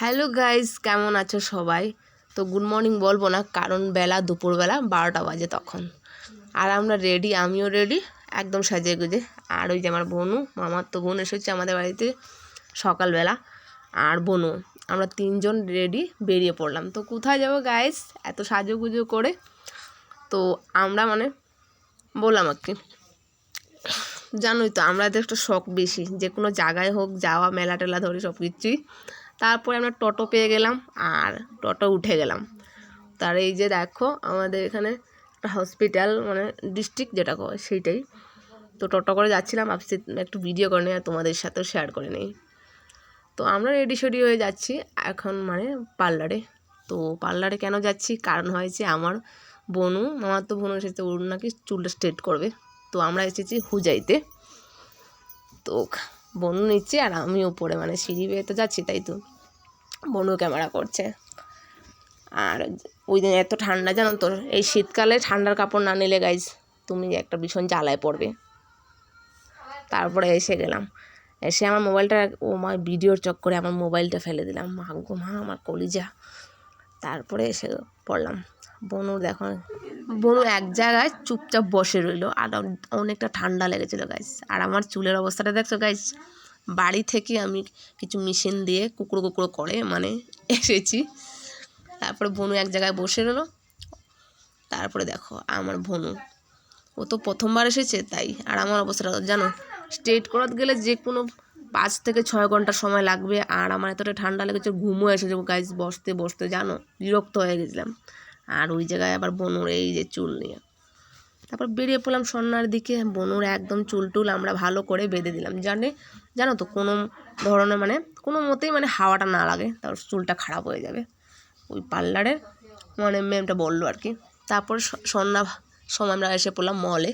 Hello guys, কেমন আছো সবাই? তো গুড মর্নিং বলব না, কারণ বেলা দুপুরবেলা বারোটা বাজে তখন। আর আমরা রেডি, আমিও রেডি, একদম সাজে গুজে আর ওই যে আমার বনু, মামার তো বোন এসেছে আমাদের বাড়িতে সকালবেলা। আর বনু, আমরা তিনজন রেডি বেরিয়ে পড়লাম। তো কোথায় যাব গাইস? এত সাজুগুজু করে। তো আমরা মানে বললাম আর কি, জানোই তো আমাদের একটা শখ বেশি। যে কোনো জায়গায় হোক, যাওয়া মেলা টেলা ধরে সব কিছুই তারপরে আমরা টোটো পেয়ে গেলাম আর টোটো উঠে গেলাম। তার এই যে দেখো, আমাদের এখানে হসপিটাল মানে ডিস্ট্রিক্ট যেটা কয় সেইটাই। তো টোটো করে যাচ্ছিলাম, ভাবছি একটু ভিডিও করে নিই, তোমাদের সাথেও শেয়ার করে নিই। তো আমরা রেডি সেডি হয়ে যাচ্ছি এখন মানে পার্লারে তো পার্লারে কেন যাচ্ছি? কারণ হয়েছে আমার বনু আমার তো বোন এসেছে, ওর নাকি চুলটা স্ট্রেট করবে। তো আমরা এসেছি হুজাইতে। তো বনু নিচ্ছে আর আমি উপরে মানে সিঁড়ি বেয়ে তো যাচ্ছি, তাই তো। বনু ক্যামেরা করছে। আর ওই দিন এত ঠান্ডা, জানো তো, এই শীতকালে ঠান্ডার কাপড় না নিলে গাইজ তুমি একটা ভীষণ জ্বালায় পড়বে। তারপরে এসে গেলাম। এসে আমার মোবাইলটা, ও মা, ভিডিওর চক্করে আমার মোবাইলটা ফেলে দিলাম। মা গো মা, আমার কলিজা। তারপরে এসে পড়লাম। বনু দেখো। বনু এক জায়গায় চুপচাপ বসে রইল। আর অনেকটা ঠান্ডা লেগেছিলো গাইজ আর আমার চুলের অবস্থাটা দেখছ গাইজ বাড়ি থেকে আমি কিছু মেশিন দিয়ে কুকুরো কুকুরো করে মানে এসেছি। তারপরে বনু এক জায়গায় বসে রইল। তারপরে দেখো, আমার বনু। ও তো প্রথমবার এসেছে, তাই। আর আমার অবস্থাটা জানো স্ট্রেট করাতে গেলে যে কোনো পাঁচ থেকে ছয় ঘণ্টা সময় লাগবে। আর আমার এতটা ঠান্ডা লেগেছে, ঘুমও এসেছে গাইজ বসতে বসতে, জানো, বিরক্ত হয়ে গেছিলাম। আর ওই জায়গায় আবার বনুর এই যে চুল নিয়ে। তারপর বেরিয়ে পড়লাম সন্ধ্যার দিকে, বনুর একদম চুল টুল আমরা ভালো করে বেঁধে দিলাম। জানে, জানো তো, কোনো ধরনের মানে কোনো মতেই মানে হাওয়াটা না লাগে, তারপর চুলটা খারাপ হয়ে যাবে। ওই পার্লারের মানে ম্যামটা বলল আর কি। তারপর সন্ধ্যা সময় আমরা এসে পড়লাম মলে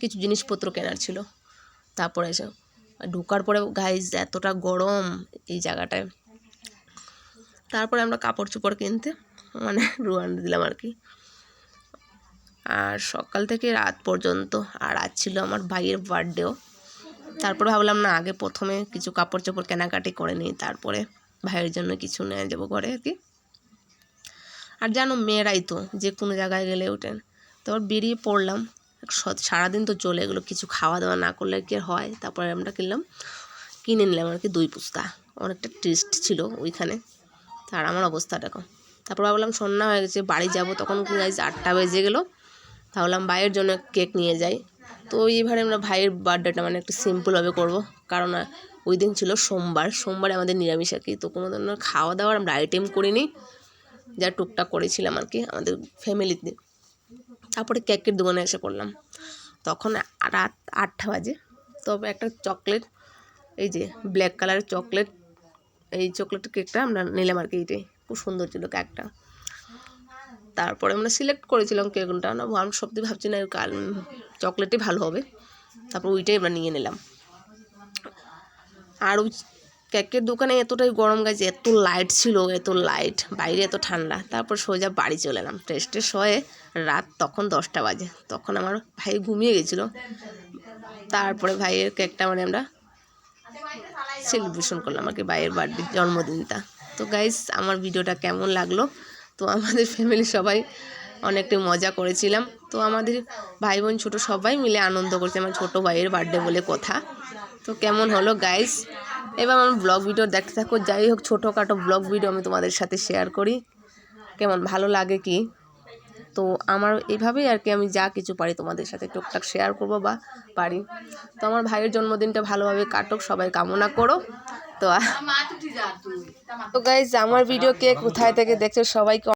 কিছু জিনিসপত্র কেনার ছিল। তারপরে এসে, ঢোকার পরে গাইজ এতটা গরম এই জায়গাটায়। তারপরে আমরা কাপড় চোপড় কিনতে মানে রুয়ান দিলাম আর কি। আর সকাল থেকে রাত পর্যন্ত, আর আজ ছিল আমার ভাইয়ের বার্থডেও তারপরে ভাবলাম, না, আগে প্রথমে কিছু কাপড় চোপড় কেনাকাটি করে নিই, তারপরে ভাইয়ের জন্য কিছু নিয়ে যাব ঘরে আর কি। আর জানো, মেয়েরাই তো, যে কোনো জায়গায় গেলে ওঠেন তারপর বেরিয়ে পড়লাম সারাদিন তো চলে গেলো, কিছু খাওয়া দাওয়া না করলে কি হয়? তারপরে আমরা কিনলাম কিনে নিলাম আর কি দুই পুস্তা। অনেকটা টেস্ট ছিল ওইখানে। আর আমার অবস্থা দেখো। তারপর ভাবলাম সন্ধ্যা হয়ে গেছে, বাড়ি যাব। তখন গাইজ আটটা বেজে গেলো। ভাবলাম ভাইয়ের জন্য কেক নিয়ে যাই। তো এইবারে আমরা ভাইয়ের বার্থডেটা মানে একটু সিম্পলভাবে করব। কারণ ওই দিন ছিল সোমবার। সোমবারে আমাদের নিরামিষ আর কি। তো কোনো ধরনের খাওয়া দাওয়ার আমরা আইটেম করিনি। যা টুকটাক করেছিলাম আর কি আমাদের ফ্যামিলিতে তারপরে কেকের দোকানে এসে পড়লাম। তখন রাত আটটা বাজে। তবে একটা চকলেট এই যে ব্ল্যাক কালারের চকলেট এই চকলেট কেকটা আমরা নিলাম আর কি এইটাই। খুব সুন্দর ছিল কেকটা তারপরে আমরা সিলেক্ট করেছিলাম কেকটা না, আমি সত্যি ভাবছি না, কাল চকলেটই ভালো হবে। তারপর ওইটাই আমরা নিয়ে নিলাম। আর ওই কেকের দোকানে এতটাই গরম গেছে এত লাইট ছিল, এত লাইট বাইরে এত ঠান্ডা। তারপর সোজা বাড়ি চলে এলাম। টেস্টে শয়ে রাত তখন দশটা বাজে। তখন আমার ভাই ঘুমিয়ে গেছিল। তারপরে ভাইয়ের কেকটা মানে আমরা সেলিব্রেশন করলাম আর কি ভাইয়ের বার্থডে জন্মদিনটা। তো গাইস আমার ভিডিওটা কেমন লাগল? তো আমাদের ফ্যামিলি সবাই অনেকটাই মজা করেছিলাম। তো আমাদের ভাই বোন ছোটো সবাই মিলে আনন্দ করছে আমার ছোটো ভাইয়ের বার্থডে বলে কথা। তো কেমন হলো গাইস এবার আমার ব্লগ ভিডিও দেখতে থাকো। যাই হোক, ছোটোখাটো ব্লগ ভিডিও আমি তোমাদের সাথে শেয়ার করি। কেমন, ভালো লাগে কি? তো আমার এইভাবেই আর কি আমি যা কিছু পারি তোমাদের সাথে টুকটাক শেয়ার করব বা পারি। তো আমার ভাইয়ের জন্মদিনটা ভালোভাবে কাটুক, সবাই কামনা করো। তো তো গাইজ আমার ভিডিও কে কোথায় থেকে দেখছ সবাইকে